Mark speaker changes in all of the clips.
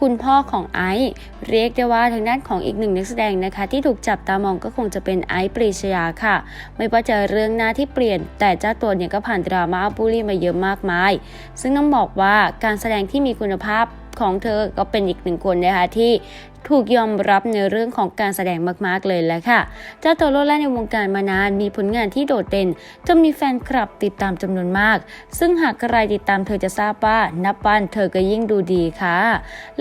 Speaker 1: คุณพ่อของไอซ์เรียกได้ว่าทางด้านของอีกหนึ่งนักแสดงนะคะ ที่ถูกจับตามองก็คงจะเป็นไอซ์ปรีชยาค่ะ ไม่ว่าจะเรื่องหน้าที่เปลี่ยน แต่เจ้าตัวเนี่ยก็ผ่านดราม่าบูลลี่มาเยอะมากมาย ซึ่งต้องบอกว่าการแสดงที่มีคุณภาพ ของเธอก็เป็นอีกหนึ่งคนนะคะที่ถูกยอมรับในเรื่องของการแสดงมากๆเลยแหละค่ะ เจ้าตัวโลดแล่นในวงการมานานมีผลงานที่โดดเด่นจนมีแฟนคลับติดตามจำนวนมาก ซึ่งหากใครติดตามเธอจะทราบว่านับวันเธอก็ยิ่งดูดีค่ะ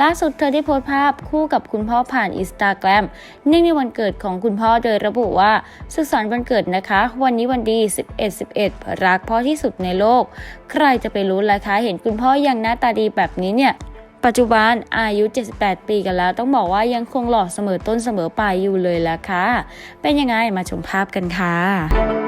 Speaker 1: ล่าสุดเธอได้โพสต์ภาพคู่กับคุณพ่อผ่านอินสตาแกรมเนื่องในวันเกิดของคุณพ่อโดยระบุว่าสุขสันต์วันเกิดนะคะ วันนี้วันดี 11 11 รักพ่อที่สุดในโลก ใครจะไปรู้ล่ะคะ เห็นคุณพ่อยังหน้าตาดีแบบนี้เนี่ย ปัจจุบันอายุ 78 ปีกันแล้ว ต้องบอกว่ายังคงหล่อเสมอต้นเสมอปลายอยู่เลยละค่ะ เป็นยังไงมาชมภาพกันค่ะ